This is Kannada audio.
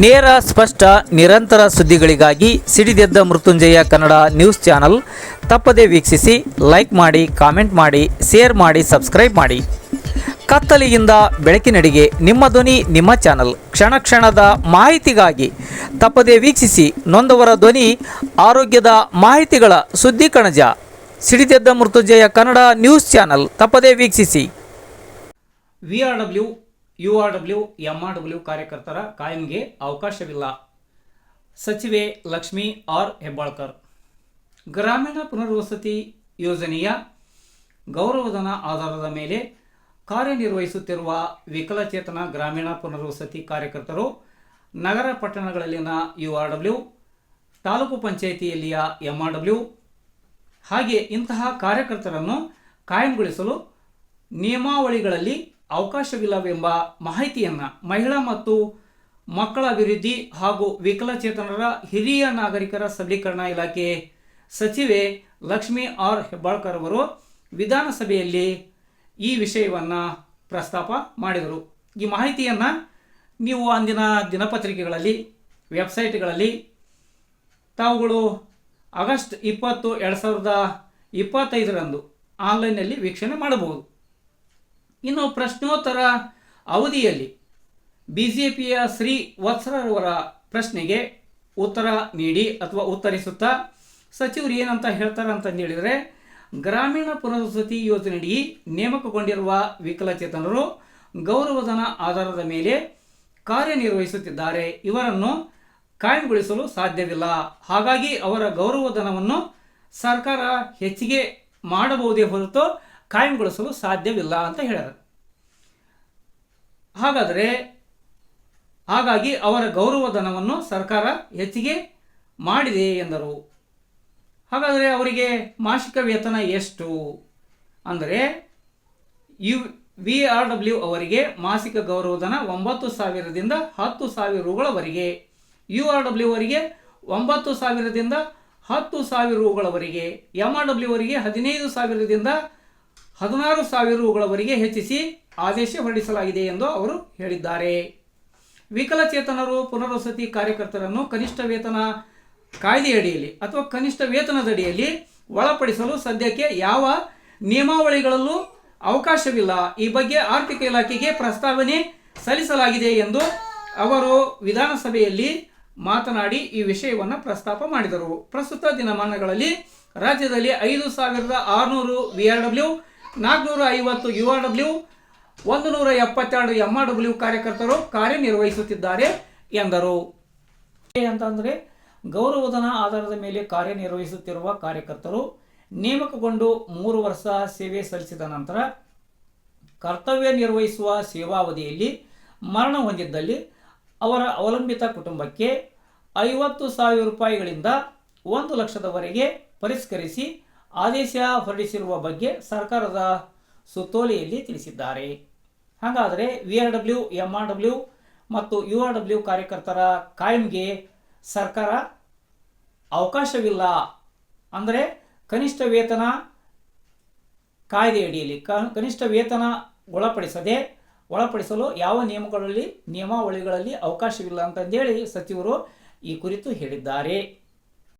ನೇರ, ಸ್ಪಷ್ಟ, ನಿರಂತರ ಸುದ್ದಿಗಳಿಗಾಗಿ ಸಿಡಿದೆದ್ದ ಮೃತ್ಯುಂಜಯ ಕನ್ನಡ ನ್ಯೂಸ್ ಚಾನಲ್. ತಪ್ಪದೇ ವೀಕ್ಷಿಸಿ, ಲೈಕ್ ಮಾಡಿ, ಕಾಮೆಂಟ್ ಮಾಡಿ, ಶೇರ್ ಮಾಡಿ, ಸಬ್ಸ್ಕ್ರೈಬ್ ಮಾಡಿ. ಕತ್ತಲೆಯಿಂದ ಬೆಳಕಿನಡೆಗೆ ನಿಮ್ಮ ಧ್ವನಿ, ನಿಮ್ಮ ಚಾನಲ್. ಕ್ಷಣ ಕ್ಷಣದ ಮಾಹಿತಿಗಾಗಿ ತಪ್ಪದೇ ವೀಕ್ಷಿಸಿ, ನೊಂದವರ ಧ್ವನಿ, ಆರೋಗ್ಯದ ಮಾಹಿತಿಗಳ ಸುದ್ದಿ ಕಣಜ. ಸಿಡಿದೆದ್ದ ಮೃತ್ಯುಂಜಯ ಕನ್ನಡ ನ್ಯೂಸ್ ಚಾನಲ್. ತಪ್ಪದೇ ವೀಕ್ಷಿಸಿ. V U R W, M R W ಕಾರ್ಯಕರ್ತರ ಕಾಯಂಗೆ ಅವಕಾಶವಿಲ್ಲ. ಸಚಿವೆ ಲಕ್ಷ್ಮಿ ಆರ್ ಹೆಬ್ಬಾಳ್ಕರ್. ಗ್ರಾಮೀಣ ಪುನರ್ವಸತಿ ಯೋಜನೆಯ ಗೌರವಧನ ಆಧಾರದ ಮೇಲೆ ಕಾರ್ಯನಿರ್ವಹಿಸುತ್ತಿರುವ ವಿಕಲಚೇತನ ಗ್ರಾಮೀಣ ಪುನರ್ವಸತಿ ಕಾರ್ಯಕರ್ತರು ನಗರ ಪಟ್ಟಣಗಳಲ್ಲಿನ ಯು ಆರ್ ಡಬ್ಲ್ಯೂ, ತಾಲೂಕು ಪಂಚಾಯಿತಿಯಲ್ಲಿಯ ಎಂ ಆರ್ ಡಬ್ಲ್ಯೂ ಹಾಗೆ ಇಂತಹ ಕಾರ್ಯಕರ್ತರನ್ನು ಕಾಯಂಗೊಳಿಸಲು ನಿಯಮಾವಳಿಗಳಲ್ಲಿ ಅವಕಾಶವಿಲ್ಲವೆಂಬ ಮಾಹಿತಿಯನ್ನು ಮಹಿಳಾ ಮತ್ತು ಮಕ್ಕಳ ಅಭಿವೃದ್ಧಿ ಹಾಗೂ ವಿಕಲಚೇತನರ ಹಿರಿಯ ನಾಗರಿಕರ ಸಬಲೀಕರಣ ಇಲಾಖೆ ಸಚಿವೆ ಲಕ್ಷ್ಮೀ ಆರ್ ಹೆಬ್ಬಾಳ್ಕರ್ ಅವರು ವಿಧಾನಸಭೆಯಲ್ಲಿ ಈ ವಿಷಯವನ್ನು ಪ್ರಸ್ತಾಪ ಮಾಡಿದರು. ಈ ಮಾಹಿತಿಯನ್ನು ನೀವು ಅಂದಿನ ದಿನಪತ್ರಿಕೆಗಳಲ್ಲಿ, ವೆಬ್ಸೈಟ್ಗಳಲ್ಲಿ ತಾವುಗಳು ಆಗಸ್ಟ್ ಇಪ್ಪತ್ತು, ಎರಡು ಸಾವಿರದ ಇಪ್ಪತ್ತೈದರಂದು ಆನ್ಲೈನಲ್ಲಿ ವೀಕ್ಷಣೆ ಮಾಡಬಹುದು. ಇನ್ನು ಪ್ರಶ್ನೋತ್ತರ ಅವಧಿಯಲ್ಲಿ ಬಿ ಜೆ ಪಿಯ ಶ್ರೀ ವತ್ಸರವರ ಪ್ರಶ್ನೆಗೆ ಉತ್ತರ ನೀಡಿ ಅಥವಾ ಉತ್ತರಿಸುತ್ತಾ ಸಚಿವರು ಏನಂತ ಹೇಳ್ತಾರೆ ಅಂತಂದು ಹೇಳಿದರೆ, ಗ್ರಾಮೀಣ ಪುನರ್ವಸತಿ ಯೋಜನೆಯಡಿ ನೇಮಕಗೊಂಡಿರುವ ವಿಕಲಚೇತನರು ಗೌರವಧನ ಆಧಾರದ ಮೇಲೆ ಕಾರ್ಯನಿರ್ವಹಿಸುತ್ತಿದ್ದಾರೆ. ಇವರನ್ನು ಕಾಯಂಗೊಳಿಸಲು ಸಾಧ್ಯವಿಲ್ಲ. ಹಾಗಾಗಿ ಅವರ ಗೌರವಧನವನ್ನು ಸರ್ಕಾರ ಹೆಚ್ಚಿಗೆ ಮಾಡಬಹುದೇ ಹೊರತು ಕಾಯಂಗೊಳಿಸಲು ಸಾಧ್ಯವಿಲ್ಲ ಅಂತ ಹೇಳ್ಯಾರ. ಹಾಗಾದರೆ ಹಾಗಾಗಿ ಅವರ ಗೌರವಧನವನ್ನು ಸರ್ಕಾರ ಹೆಚ್ಚಿಗೆ ಮಾಡಿದೆ ಎಂದರು. ಹಾಗಾದರೆ ಅವರಿಗೆ ಮಾಸಿಕ ವೇತನ ಎಷ್ಟು? ಅಂದರೆ ಯು, ವಿ ಆರ್ ಡಬ್ಲ್ಯೂ ಅವರಿಗೆ ಮಾಸಿಕ ಗೌರವಧನ ಒಂಬತ್ತು ಸಾವಿರದಿಂದ ಹತ್ತು ಸಾವಿರ ರುಗಳವರೆಗೆ. ಯು ಆರ್ ಡಬ್ಲ್ಯೂ ಅವರಿಗೆ ಒಂಬತ್ತು ಸಾವಿರದಿಂದ ಹತ್ತು ಸಾವಿರ ರುಗಳವರೆಗೆ. ಎಂ ಆರ್ ಡಬ್ಲ್ಯೂ ಅವರಿಗೆ ಹದಿನೈದು ಸಾವಿರದಿಂದ ಹದಿನಾರು ಸಾವಿರ ರುಗಳವರೆಗೆ ಹೆಚ್ಚಿಸಿ ಆದೇಶ ಹೊರಡಿಸಲಾಗಿದೆ ಎಂದು ಅವರು ಹೇಳಿದ್ದಾರೆ. ವಿಕಲಚೇತನರು ಪುನರ್ವಸತಿ ಕಾರ್ಯಕರ್ತರನ್ನು ಕನಿಷ್ಠ ವೇತನ ಕಾಯ್ದೆಯಡಿಯಲ್ಲಿ ಅಥವಾ ಕನಿಷ್ಠ ವೇತನದಡಿಯಲ್ಲಿ ಒಳಪಡಿಸಲು ಸದ್ಯಕ್ಕೆ ಯಾವ ನಿಯಮಾವಳಿಗಳಲ್ಲೂ ಅವಕಾಶವಿಲ್ಲ. ಈ ಬಗ್ಗೆ ಆರ್ಥಿಕ ಇಲಾಖೆಗೆ ಪ್ರಸ್ತಾವನೆ ಸಲ್ಲಿಸಲಾಗಿದೆ ಎಂದು ಅವರು ವಿಧಾನಸಭೆಯಲ್ಲಿ ಮಾತನಾಡಿ ಈ ವಿಷಯವನ್ನು ಪ್ರಸ್ತಾಪ ಮಾಡಿದರು. ಪ್ರಸ್ತುತ ದಿನಮಾನಗಳಲ್ಲಿ ರಾಜ್ಯದಲ್ಲಿ ಐದು ಸಾವಿರದ ಆರುನೂರು ವಿ ಆರ್ ಡಬ್ಲ್ಯೂ ನಾಲ್ಕುನೂರ ಐವತ್ತು ಯು ಆರ್ ಡಬ್ಲ್ಯೂ ಒಂದು ನೂರ ಎಪ್ಪತ್ತೆರಡು ಎಂ ಆರ್ ಡಬ್ಲ್ಯೂ ಕಾರ್ಯಕರ್ತರು ಕಾರ್ಯನಿರ್ವಹಿಸುತ್ತಿದ್ದಾರೆ ಎಂದರು. ಅಂತಂದರೆ, ಗೌರವಧನ ಆಧಾರದ ಮೇಲೆ ಕಾರ್ಯನಿರ್ವಹಿಸುತ್ತಿರುವ ಕಾರ್ಯಕರ್ತರು ನೇಮಕಗೊಂಡು ಮೂರು ವರ್ಷ ಸೇವೆ ಸಲ್ಲಿಸಿದ ನಂತರ ಕರ್ತವ್ಯ ನಿರ್ವಹಿಸುವ ಸೇವಾವಧಿಯಲ್ಲಿ ಮರಣ ಹೊಂದಿದ್ದಲ್ಲಿ ಅವರ ಅವಲಂಬಿತ ಕುಟುಂಬಕ್ಕೆ ಐವತ್ತು ಸಾವಿರ ರೂಪಾಯಿಗಳಿಂದ ಒಂದು ಲಕ್ಷದವರೆಗೆ ಪರಿಷ್ಕರಿಸಿ ಆದೇಶ ಹೊರಡಿಸಿರುವ ಬಗ್ಗೆ ಸರ್ಕಾರದ ಸುತ್ತೋಲೆಯಲ್ಲಿ ತಿಳಿಸಿದ್ದಾರೆ. ಹಾಗಾದರೆ V R W, M R W ಮತ್ತು ಯು ಆರ್ ಡಬ್ಲ್ಯೂ ಕಾರ್ಯಕರ್ತರ ಕಾಯಂಗೆ ಸರ್ಕಾರ ಅವಕಾಶವಿಲ್ಲ. ಅಂದರೆ ಕನಿಷ್ಠ ವೇತನ ಕಾಯ್ದೆಯಡಿಯಲ್ಲಿ ಕನಿಷ್ಠ ವೇತನ ಒಳಪಡಿಸದೆ, ಒಳಪಡಿಸಲು ಯಾವ ನಿಯಮಗಳಲ್ಲಿ, ನಿಯಮಾವಳಿಗಳಲ್ಲಿ ಅವಕಾಶವಿಲ್ಲ ಅಂತಂದೇಳಿ ಸಚಿವರು ಈ ಕುರಿತು ಹೇಳಿದ್ದಾರೆ.